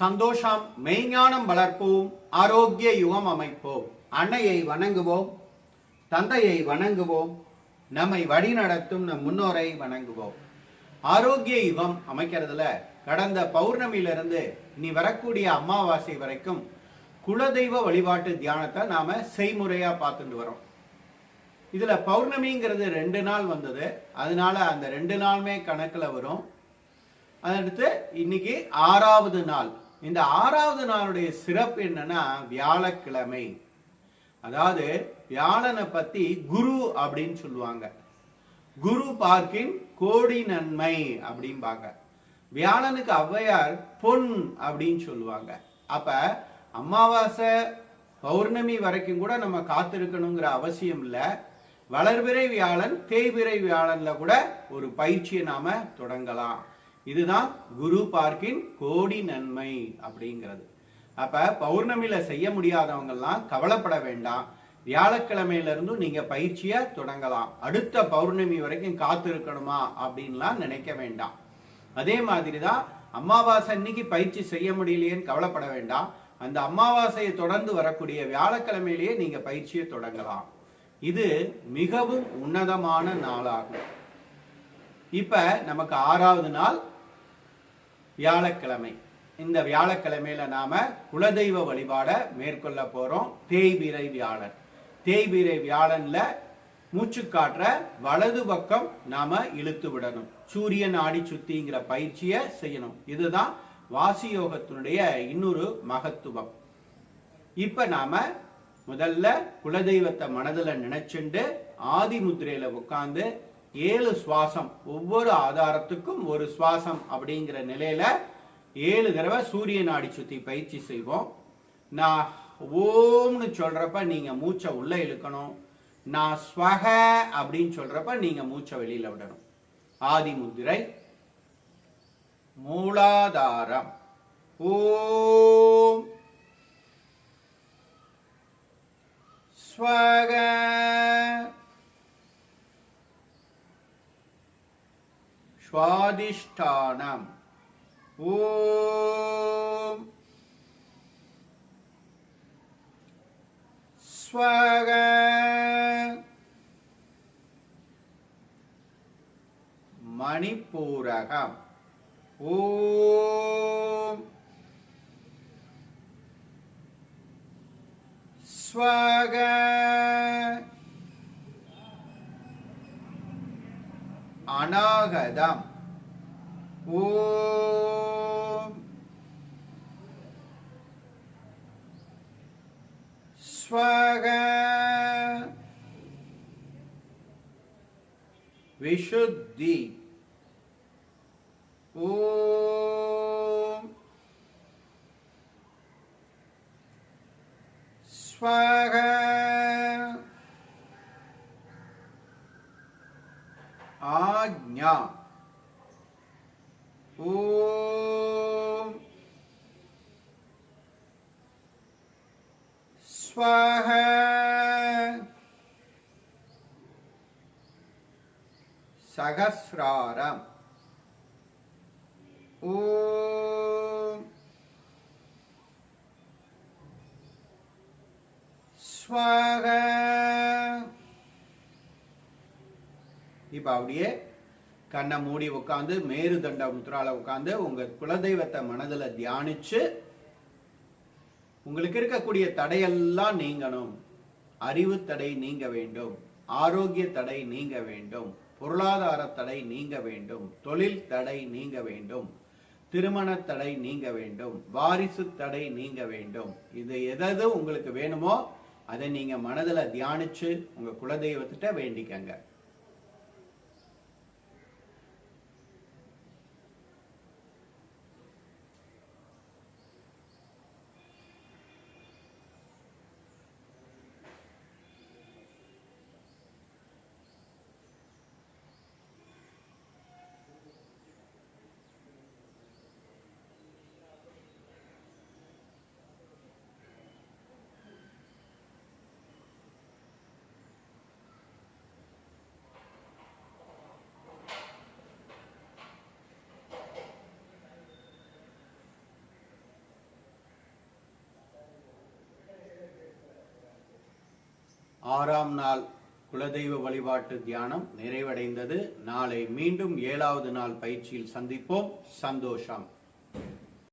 சந்தோஷம் மெய்ஞானம் வளர்ப்போம் ஆரோக்கிய யுகம் அமைப்போம். அன்னையை வணங்குவோம் தந்தையை வணங்குவோம் நம்மை வழிநடத்தும் நம் முன்னோரை வணங்குவோம். ஆரோக்கிய யுகம் அமைக்கிறதுல கடந்த பௌர்ணமியிலிருந்து இனி வரக்கூடிய அமாவாசை வரைக்கும் குலதெய்வ வழிபாட்டு தியானத்தை நாம செய்முறையா பார்த்துட்டு வரோம். இதுல பௌர்ணமிங்கிறது ரெண்டு நாள் வந்தது. அதனால அந்த ரெண்டு நாளுமே கணக்கில் வரும். அடுத்து இன்னைக்கு ஆறாவது நாள். இந்த ஆறாவது நாளுடைய சிறப்பு என்னன்னா வியாழக்கிழமை. அதாவது வியாழனை பத்தி குரு அப்படின்னு சொல்லுவாங்க. குரு பார்க்கின் கோடி நன்மை அப்படிம்பாங்க. வியாழனுக்கு ஔவையார் பொன் அப்படின்னு சொல்லுவாங்க. அப்ப அமாவாசை பௌர்ணமி வரைக்கும் கூட நம்ம காத்திருக்கணுங்கிற அவசியம் இல்லை. வளர்பிறை வியாழன் தேய்பிறை வியாழன்ல கூட ஒரு பயிற்சியை நாம தொடங்கலாம். இதுதான் குரு பார்க்கின் கோடி நன்மை அப்படிங்கிறது. அப்ப பௌர்ணமியில செய்ய முடியாதவங்கெல்லாம் கவலைப்பட வேண்டாம். வியாழக்கிழமையில இருந்தும் நீங்க பயிற்சியை தொடங்கலாம். அடுத்த பௌர்ணமி வரைக்கும் காத்திருக்கணுமா அப்படின்லாம் நினைக்க வேண்டாம். அதே மாதிரி தான் அமாவாசை அன்னைக்கு பயிற்சி செய்ய முடியலையேன்னு கவலைப்பட வேண்டாம். அந்த அமாவாசையை தொடர்ந்து வரக்கூடிய வியாழக்கிழமையிலேயே நீங்க பயிற்சியை தொடங்கலாம். இது மிகவும் உன்னதமான நாளாகும். இப்ப நமக்கு ஆறாவது நாள். வியாழக்கிழமை. இந்த வியாழக்கிழமையில நாம குலதெய்வ வழிபாட மேற்கொள்ள போறோம். தேய்பிரை வியாழன். தேய்பிரை வியாழன்ல மூச்சு காட்டுற வலது பக்கம் நாம இழுத்து விடணும். சூரியன் ஆடி சுத்திங்கிற பயிற்சியை செய்யணும். இதுதான் வாசி யோகத்தினுடைய இன்னொரு மகத்துவம். இப்ப நாம முதல்ல குலதெய்வத்தை மனதுல நினைச்சுண்டு ஆதி முத்திரையில உட்காந்து ஏழு சுவாசம். ஒவ்வொரு ஆதாரத்துக்கும் ஒரு சுவாசம் அப்படிங்கிற நிலையில ஏழு தடவை சூரிய நாடி சுத்தி பயிற்சி செய்வோம். நான் ஓம்னு சொல்றப்ப நீங்க மூச்சை உள்ள இழுக்கணும். நான் ஸ்வக அப்படின்னு சொல்றப்ப நீங்க மூச்சை வெளியில விடணும். ஆதி முதிரை மூலாதாரம். ஓம் ஸ்வக ஸ்வாதிஷ்டானம். ஓம். ஸ்வக. மணிப்பூரகம். ஓம். ஸ்வக. அநாகதம் ஓம் ஸ்வக. விஷுத்தி ஓம் ஸ்வக. ஆக்ஞா ஓம் ஸ்வக சகசிராரம் ஓம் ஸ்வக இப்போ அப்படியே கண்ணை மூடி உட்காந்து மேருதண்ட முத்ரால உட்காந்து உங்க குலதெய்வத்தை மனதில் தியானிச்சு உங்களுக்கு இருக்கக்கூடிய தடையெல்லாம் நீங்கணும். அறிவு தடை நீங்க வேண்டும். ஆரோக்கிய தடை நீங்க வேண்டும். பொருளாதார தடை நீங்க வேண்டும். தொழில் தடை நீங்க வேண்டும். திருமண தடை நீங்க வேண்டும். வாரிசு தடை நீங்க வேண்டும். இது எதது உங்களுக்கு வேணுமோ அதை நீங்க மனதில் தியானிச்சு உங்க குலதெய்வத்திட்ட வேண்டிக்கங்க. ஆறாம் நாள் குலதெய்வ வழிபாட்டு தியானம் நிறைவடைந்தது. நாளை மீண்டும் ஏழாவது நாள் பயிற்சியில் சந்திப்போம். சந்தோஷம்.